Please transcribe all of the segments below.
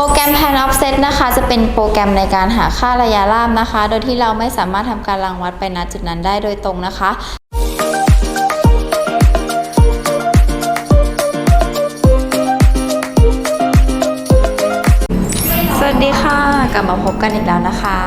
รแกรม Pan Offset นะคะ จะเป็นโปรแกรมในการหาค่าระยะราบนะคะ โดยที่เราไม่สามารถทำการรังวัดไปณจุดนั้นได้โดยตรงนะคะ วัสดีค่ะ กลับมาพบกันอีกแล้วนะคะ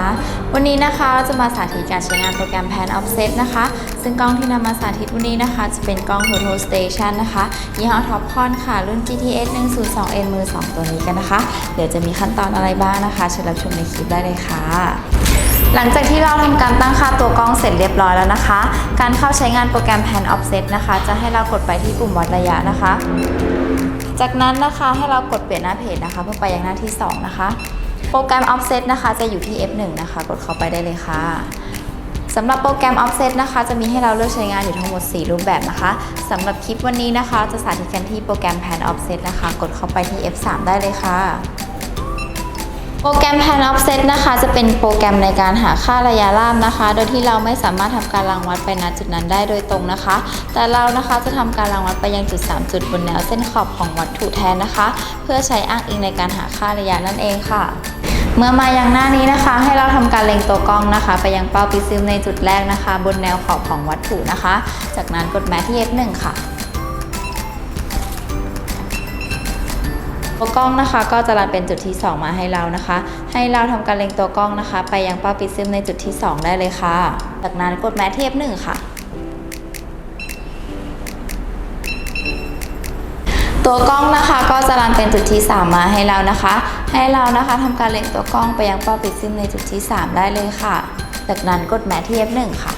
วันนี้นะคะเราจะมาสาธิตการใช้งานโปรแกรม Pan Offset นะคะ ซึ่งกล้องที่นำมาสาธิตวันนี้นะคะ จะเป็นกล้อง Total Station นะคะยี่ห้อ Topcon ค่ะ รุ่น GTS 102N มือ 2 ตัวนี้กันนะคะ เดี๋ยวจะมีขั้นตอนอะไรบ้างนะคะเชิญรับชมในคลิปได้เลยค่ะ หลังจากที่เราทำการตั้งค่าตัวกล้องเสร็จเรียบร้อยแล้วนะคะ การเข้าใช้งานโปรแกรม Pan Offset นะคะ จะให้เรากดไปที่ปุ่มวัดระยะนะคะ จากนั้นนะคะให้เรากดเปลี่ยนหน้าเพจนะคะ เพื่อไปยังหน้าที่ 2 นะคะ โปรแกรม Offset นะคะ จะอยู่ที่ F1 นะคะ กดเข้าไปได้เลยค่ะสำหรับโปรแกรม Offset นะคะ จะมีให้เราเลือกใช้งานอยู่ทั้งหมด 4 รูปแบบนะคะสำหรับคลิปวันนี้นะคะ จะสาธิตกันที่โปรแกรม Pan Offset นะคะ กดเข้าไปที่ F3 ได้เลยค่ะ โปรแกรม Pan Offset นะคะ จะเป็นโปรแกรมในการหาค่าระยะราบนะคะ โดยที่เราไม่สามารถทำการรังวัดไปณจุดนั้นได้โดยตรงนะคะ แต่เรานะคะจะทำการรังวัดไปยังจุด 3 จุดบนแนวเส้นขอบของวัตถุแทนนะคะ เพื่อใช้อ้างอิงในการหาค่าระยะนั่นเองค่ะเมื่อมาอยังหน้านี้นะคะ ให้เราทำการเล็งตัวกล้องนะคะ ไปยังเป้าปิซึมในจุดแรกนะคะ บนแนวขอบของวัตถุนะคะ จากนั้นกดแมทที่ F1 ค่ะ ตัวกล้องนะคะ ก็จะรันเป็นจุดที่ 2 มาให้เรานะคะ ให้เราทำการเล็งตัวกล้องนะคะ ไปยังเป้าปิซึมในจุดที่ 2 ได้เลยค่ะ จากนั้นกดแมทเทียบ1ค่ะตัวกล้องนะคะก็จะรันเป็นจุดที่ 3 มาให้เรานะคะ ให้เรานะคะทำการเล็งตัวกล้องไปยังเป้าปิซึมในจุดที่ 3 ได้เลยค่ะ จากนั้นกดแมทเทียบ1ค่ะ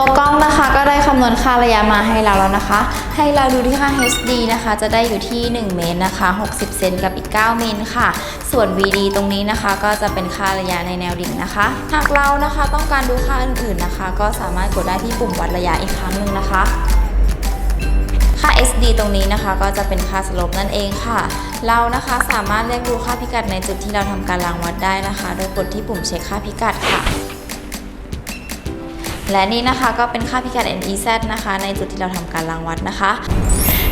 ตัวกล้องนะคะก็ได้คำนวณค่าระยะมาให้เราแล้วนะคะ ให้เราดูที่ค่า HD นะคะ จะได้อยู่ที่ 1 เมตรนะคะ 60 เซนกับอีก 9 เมตรค่ะ ส่วน VD ตรงนี้นะคะ ก็จะเป็นค่าระยะในแนวดิ่งนะคะ หากเรานะคะต้องการดูค่าอื่นๆนะคะ ก็สามารถกดได้ที่ปุ่มวัดระยะอีกครั้งหนึ่งนะคะค่า SD ตรงนี้นะคะก็จะเป็นค่าสลปนั่นเองค่ะ เรานะคะสามารถเรียกดูค่าพิกัดในจุดที่เราทำการรังวัดได้นะคะ โดยกดที่ปุ่มเช็คค่าพิกัดค่ะ และนี่นะคะก็เป็นค่าพิกัด NEZ นะคะ ในจุดที่เราทำการรังวัดนะคะ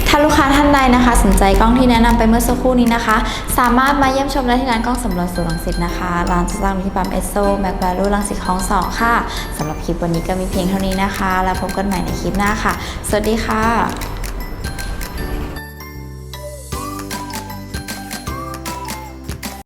ถ้าลูกค้าท่านใดนะคะ สนใจกล้องที่แนะนำไปเมื่อสักครู่นี้นะคะ สามารถมาเยี่ยมชมได้ที่ร้านกล้องสำรวจสุรังสิตนะคะร้านจะตั้งอยู่ที่ปั๊มเอสโซแมคแวลูรังสิตคลองสองค่ะสำหรับคลิปวันนี้ก็มีเพียงเท่านี้นะคะ แล้วพบกันใหม่ในคลิปหน้าค่ะ สวัสดีค่ะ